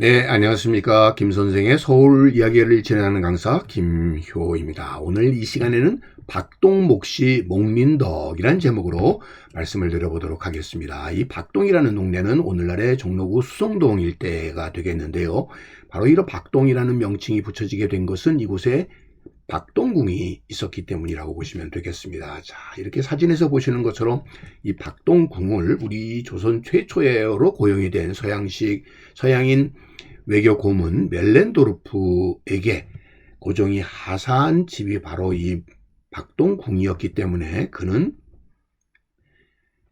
네, 안녕하십니까. 김 선생의 서울 이야기를 진행하는 강사 김효입니다. 오늘 이 시간에는 박동목시 목민덕이라는 제목으로 말씀을 드려보도록 하겠습니다. 이 박동이라는 동네는 오늘날의 종로구 수성동 일대가 되겠는데요. 바로 이런 박동이라는 명칭이 붙여지게 된 것은 이곳에 박동궁이 있었기 때문이라고 보시면 되겠습니다. 자, 이렇게 사진에서 보시는 것처럼 이 박동궁을 우리 조선 최초로 고용이 된 서양식, 서양인 외교 고문 멜렌도르프에게 고종이 하사한 집이 바로 이 박동궁이었기 때문에 그는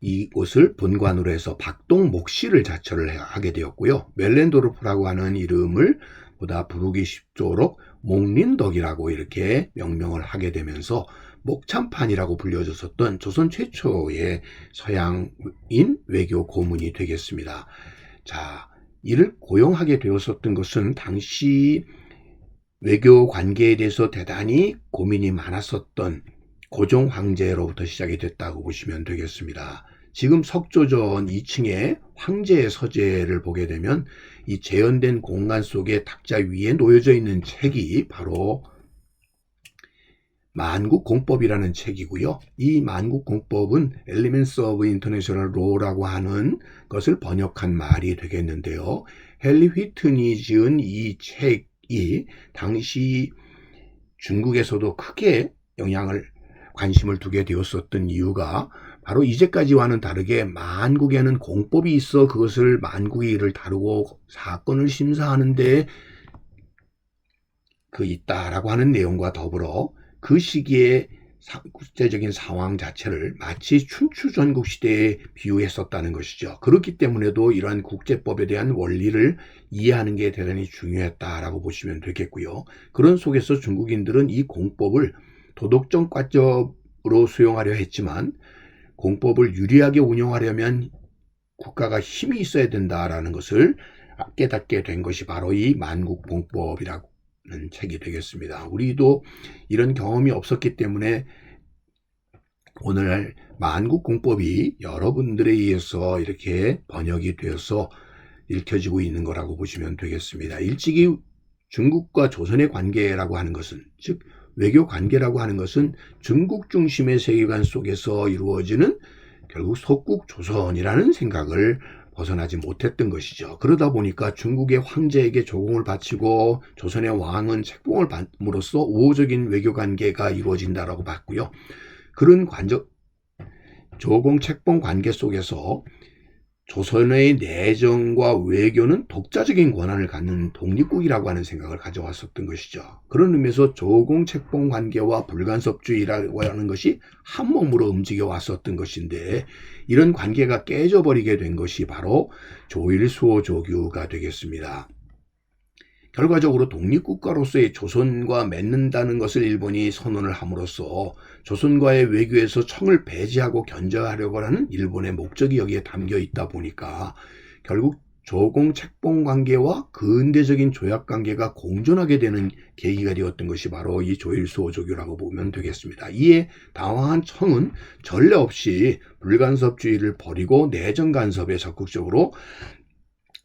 이곳을 본관으로 해서 박동목시를 자처를 하게 되었고요. 멜렌도르프라고 하는 이름을 보다 부르기 쉽도록 목린덕이라고 이렇게 명명을 하게 되면서 목참판이라고 불려졌었던 조선 최초의 서양인 외교 고문이 되겠습니다. 자, 이를 고용하게 되었었던 것은 당시 외교 관계에 대해서 대단히 고민이 많았었던 고종 황제로부터 시작이 됐다고 보시면 되겠습니다. 지금 석조전 2층에 황제의 서재를 보게 되면 이 재현된 공간 속에 탁자 위에 놓여져 있는 책이 바로 만국공법이라는 책이고요. 이 만국공법은 Elements of International Law라고 하는 것을 번역한 말이 되겠는데요. 헨리 휘튼이 지은 이 책이 당시 중국에서도 크게 영향을 관심을 두게 되었었던 이유가 바로 이제까지와는 다르게 만국에는 공법이 있어 그것을 만국의 일을 다루고 사건을 심사하는데 그 있다라고 하는 내용과 더불어 그 시기에 국제적인 상황 자체를 마치 춘추 전국 시대에 비유했었다는 것이죠. 그렇기 때문에도 이러한 국제법에 대한 원리를 이해하는 게 대단히 중요했다라고 보시면 되겠고요. 그런 속에서 중국인들은 이 공법을 도덕적 관점으로 수용하려 했지만 공법을 유리하게 운영하려면 국가가 힘이 있어야 된다라는 것을 깨닫게 된 것이 바로 이 만국공법이라는 책이 되겠습니다. 우리도 이런 경험이 없었기 때문에 오늘 만국공법이 여러분들에 의해서 이렇게 번역이 되어서 읽혀지고 있는 거라고 보시면 되겠습니다. 일찍이 중국과 조선의 관계라고 하는 것은 즉 외교 관계라고 하는 것은 중국 중심의 세계관 속에서 이루어지는 결국 속국 조선이라는 생각을 벗어나지 못했던 것이죠. 그러다 보니까 중국의 황제에게 조공을 바치고 조선의 왕은 책봉을 받음으로써 우호적인 외교 관계가 이루어진다라고 봤고요. 그런 관적 조공 책봉 관계 속에서 조선의 내정과 외교는 독자적인 권한을 갖는 독립국이라고 하는 생각을 가져왔었던 것이죠. 그런 의미에서 조공책봉 관계와 불간섭주의라고 하는 것이 한 몸으로 움직여 왔었던 것인데 이런 관계가 깨져버리게 된 것이 바로 조일수호조규가 되겠습니다. 결과적으로 독립국가로서의 조선과 맺는다는 것을 일본이 선언을 함으로써 조선과의 외교에서 청을 배제하고 견제하려고 하는 일본의 목적이 여기에 담겨 있다 보니까 결국 조공 책봉 관계와 근대적인 조약 관계가 공존하게 되는 계기가 되었던 것이 바로 이 조일수호조교라고 보면 되겠습니다. 이에 당황한 청은 전례 없이 불간섭주의를 버리고 내정 간섭에 적극적으로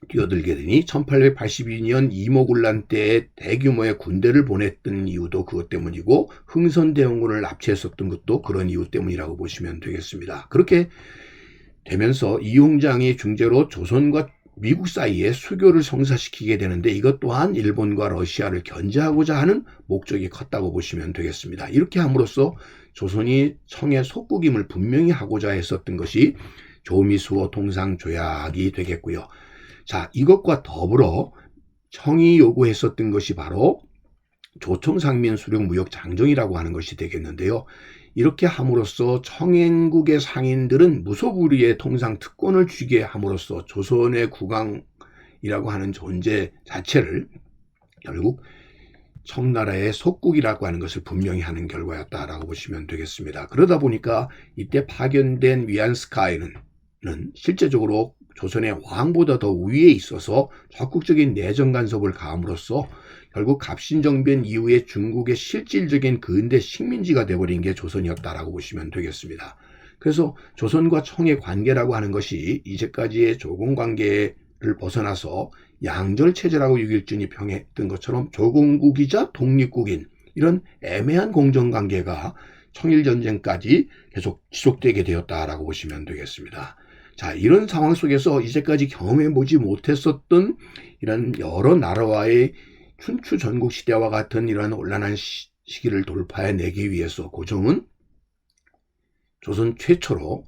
뛰어들게 되니 1882년 이모군란 때 대규모의 군대를 보냈던 이유도 그것 때문이고 흥선대원군을 납치했었던 것도 그런 이유 때문이라고 보시면 되겠습니다. 그렇게 되면서 이용장이 중재로 조선과 미국 사이에 수교를 성사시키게 되는데 이것 또한 일본과 러시아를 견제하고자 하는 목적이 컸다고 보시면 되겠습니다. 이렇게 함으로써 조선이 청의 속국임을 분명히 하고자 했었던 것이 조미수호 통상조약이 되겠고요. 자, 이것과 더불어 청이 요구했었던 것이 바로 조청상민 수령 무역 장정이라고 하는 것이 되겠는데요. 이렇게 함으로써 청행국의 상인들은 무소불위의 통상 특권을 주게 함으로써 조선의 국왕이라고 하는 존재 자체를 결국 청나라의 속국이라고 하는 것을 분명히 하는 결과였다라고 보시면 되겠습니다. 그러다 보니까 이때 파견된 위안스카이는 실제적으로 조선의 왕보다 더 위에 있어서 적극적인 내정 간섭을 가함으로써 결국 갑신정변 이후에 중국의 실질적인 근대 식민지가 되어버린 게 조선이었다라고 보시면 되겠습니다. 그래서 조선과 청의 관계라고 하는 것이 이제까지의 조공 관계를 벗어나서 양절 체제라고 유길준이 평했던 것처럼 조공국이자 독립국인 이런 애매한 공정 관계가 청일 전쟁까지 계속 지속되게 되었다라고 보시면 되겠습니다. 자, 이런 상황 속에서 이제까지 경험해 보지 못했었던 이런 여러 나라와의 춘추 전국 시대와 같은 이런 혼란한 시, 시기를 돌파해 내기 위해서 고종은 조선 최초로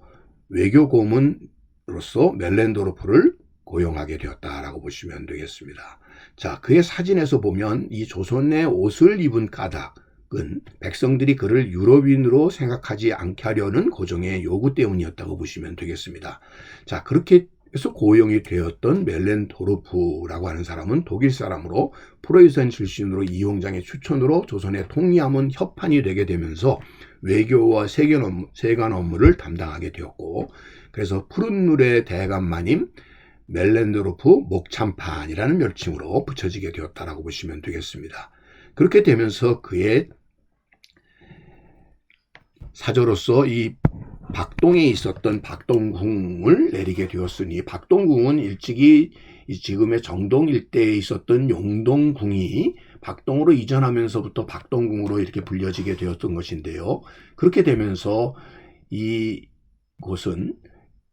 외교 고문으로서 멜렌도르프를 고용하게 되었다라고 보시면 되겠습니다. 자, 그의 사진에서 보면 이 조선의 옷을 입은 까닭 은 백성들이 그를 유럽인으로 생각하지 않게 하려는 고종의 요구 때문이었다고 보시면 되겠습니다. 자, 그렇게 해서 고용이 되었던 멜렌 도르프라고 하는 사람은 독일 사람으로 프로이센 출신으로 이용장의 추천으로 조선의 통일함은 협판이 되게 되면서 외교와 업무, 세관 업무를 담당하게 되었고 그래서 푸른 누의 대감 마님 멜렌도르프 목참판이라는 멸칭으로 붙여지게 되었다라고 보시면 되겠습니다. 그렇게 되면서 그의 사저로서 이 박동에 있었던 박동궁을 내리게 되었으니 박동궁은 일찍이 지금의 정동 일대에 있었던 용동궁이 박동으로 이전하면서부터 박동궁으로 이렇게 불려지게 되었던 것인데요. 그렇게 되면서 이 곳은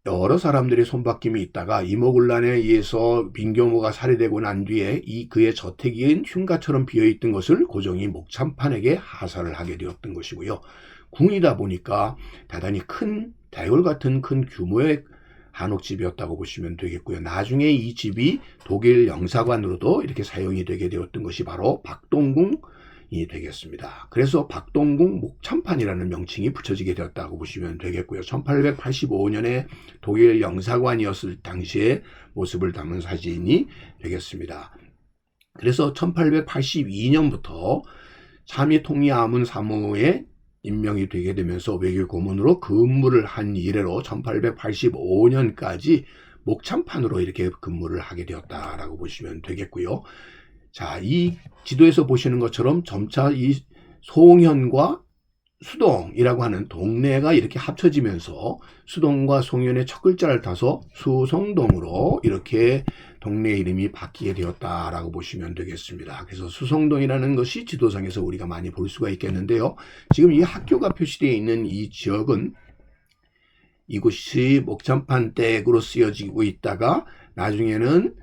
여러 사람들이 손바뀜이 있다가 이모군란에 의해서 민경호가 살해되고 난 뒤에 이 그의 저택인 흉가처럼 비어있던 것을 고종이 목참판에게 하사를 하게 되었던 것이고요. 궁이다 보니까 대단히 큰 대궐 같은 큰 규모의 한옥집이었다고 보시면 되겠고요. 나중에 이 집이 독일 영사관으로도 이렇게 사용이 되게 되었던 것이 바로 박동궁이 되겠습니다. 그래서 박동궁 목참판이라는 명칭이 붙여지게 되었다고 보시면 되겠고요. 1885년에 독일 영사관이었을 당시의 모습을 담은 사진이 되겠습니다. 그래서 1882년부터 참의 통일하문 사무에 임명이 되게 되면서 외교 고문으로 근무를 한 이래로 1885년까지 목참판으로 이렇게 근무를 하게 되었다라고 보시면 되겠고요. 자, 이 지도에서 보시는 것처럼 점차 이 송현과 수동이라고 하는 동네가 이렇게 합쳐지면서 수동과 송현의 첫 글자를 타서 수성동으로 이렇게 동네 이름이 바뀌게 되었다라고 보시면 되겠습니다. 그래서 수성동이라는 것이 지도상에서 우리가 많이 볼 수가 있겠는데요. 지금 이 학교가 표시되어 있는 이 지역은 이곳이 목참판 댁으로 쓰여지고 있다가 나중에는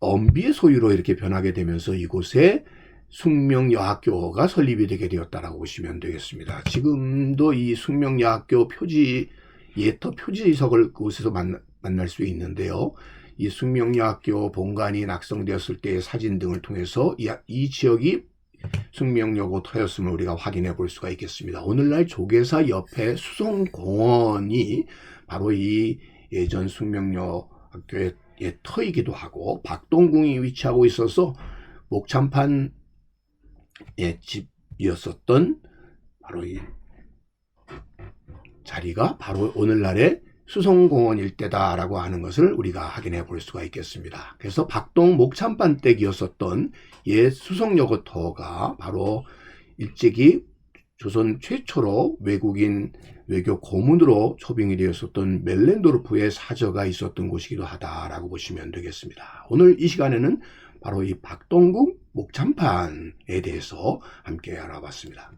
엄비의 소유로 이렇게 변하게 되면서 이곳에 숙명여학교가 설립이 되게 되었다라고 보시면 되겠습니다. 지금도 이 숙명여학교 표지 예터 표지석을 그곳에서 만날 수 있는데요. 이 숙명여학교 본관이 낙성되었을 때의 사진 등을 통해서 이, 이 지역이 숙명여고 터였음을 우리가 확인해 볼 수가 있겠습니다. 오늘날 조계사 옆에 수성공원이 바로 이 예전 숙명여 학교의 터이기도 하고 박동궁이 위치하고 있어서 목참판 예, 집이었었던 바로 이 자리가 바로 오늘날의 수성공원 일대다라고 하는 것을 우리가 확인해 볼 수가 있겠습니다. 그래서 박동 목참반댁이었었던 옛 수성여고터가 바로 일찍이 조선 최초로 외국인 외교 고문으로 초빙이 되었었던 멜렌도르프의 사저가 있었던 곳이기도 하다라고 보시면 되겠습니다. 오늘 이 시간에는 바로 이 박동궁 목참판에 대해서 함께 알아봤습니다.